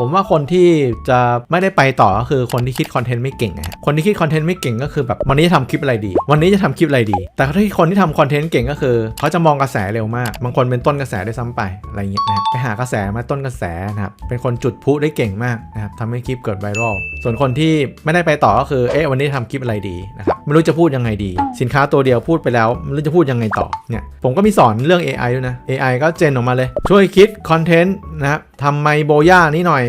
ผมว่าคนที่จะไม่ได้ไปต่อก็คือคนที่คิดคอนเทนต์ไม่เก่งนะฮะคนที่คิดคอนเทนต์ไม่เก่งก็คือแบบวันนี้จะทำคลิปอะไรดี วันนี้จะทำคลิปอะไรดี แต่ถ้าคนที่ทำคอนเทนต์เก่งก็คือ เขาจะมองกระแสเร็วมาก บางคนเป็นต้นกระแสได้ซ้ำไปอะไรเงี้ยนะฮะไปหากระแสมาต้นกระแสนะครับ เป็นคนจุดพุได้เก่งมากนะครับทำให้คลิปเกิดไวรัล ส่วนคนที่ไม่ได้ไปต่อก็คือ เอ๊ะ วันนี้ทำคลิปอะไรดีนะครับ ไม่รู้จะพูดยังไงดี สินค้าตัวเดียวพูดไปแล้วไม่รู้จะพูดยังไงต่อ เนี่ย ผมก็มีสอนเรื่อง AI ด้วยนะ AI ก็เจนออกมาเลย ช่วยคิดคอนเทนต์ นะทำไมโบย่านี่หน่อย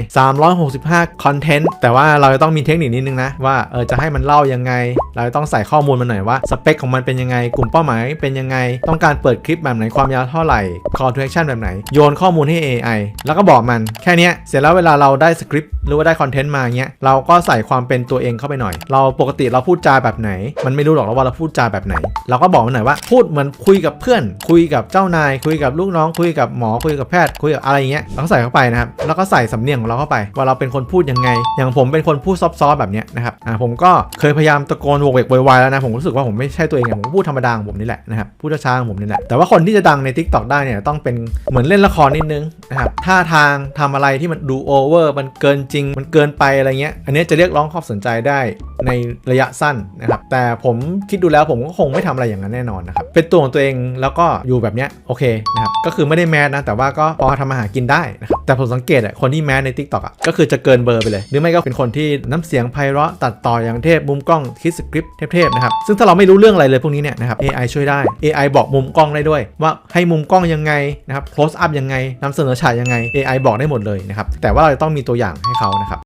365 คอนเทนต์ แต่ว่าเราจะต้องมีเทคนิคนิดนึงนะ ว่าเออจะให้มันเล่ายังไง เราจะต้องใส่ข้อมูลมาหน่อยว่า สเปคของมันเป็นยังไง กลุ่มเป้าหมายเป็นยังไง ต้องการเปิดคลิปแบบไหน ความยาวเท่าไหร่ call to action แบบไหน โยนข้อมูลให้ AI แล้วก็บอกมันแค่นี้เสร็จแล้วเวลาเราได้สคริปต์หรือว่าได้คอนเทนต์มาเงี้ยเราก็ใส่ความเป็นตัวเองเข้าไปหน่อย เราปกติเราพูดจาแบบไหน มันไม่รู้หรอกว่าเราพูดจาแบบไหน เราก็บอกมันหน่อยว่าพูดเหมือนคุยกับเพื่อน คุยกับเจ้านาย คุยกับลูกน้อง คุยกับหมอคุยกับแพทย์คุยกับอะไรเงี้ยเราก็ใส่เข้าไปนะครับแล้วก็ใส่สำเนียงของเราเข้าไป ว่าเราเป็นคนพูดยังไง อย่างผมเป็นคนพูดซอฟๆแบบนี้นะครับอ่าผมก็เคยพยายามตะโกนโวกเวกวยวายแล้วนะผมรู้สึกว่าผมไม่ใช่ตัวเองผมพูดธรรมดาของผมนี่แหละนะครับพูดช้าๆของผมนี่แหละแต่ว่าคนที่จะดังใน Tik t o k ได้เนี่ยต้องเป็นเหมือนเล่นละครนิดนึงนะครับท่าทางทำอะไรที่มันดูโอเวอร์มันเกินจริง มันเกินไปอะไรเงี้ยอันเนี้ยจะเรียกร้องความสนใจได้ในระยะสั้นนะครับแต่ผมคิดดูแล้วผมก็คงไม่ทำอะไรอย่างนั้นแน่นอนนะครับเป็นตัวของตัวเองแล้วก็อยู่แบบเนี้ยโอเคนะครับก็คือไม่ได้แมสนะแต่ว่าก็พอทำอาหารกินได้นะครับแต่ผมสังเกตอะคนที่แมสใน Tik t o k อะก็คือจะเกินเบอร์ไปเลย หรือไม่ก็เป็นคนที่น้ำเสียงไพเราะตัดต่ออย่างเทพมุมกล้องคิดสคริปต์เทพๆนะครับซึ่งถ้าเราไม่รู้เรื่องอะไรเลยพวกนี้เนี่ยนะครับ AI ช่วยได้ AI บอกมุมกล้องได้ด้วย ว่าให้มุมกล้องยังไงนะครับ close up ยังไงนำเสนอฉากยังไง AI บอกได้หมดเลยนะครับแต่ว่าเราจะต้องมีตัวอย่างให้เขานะครับ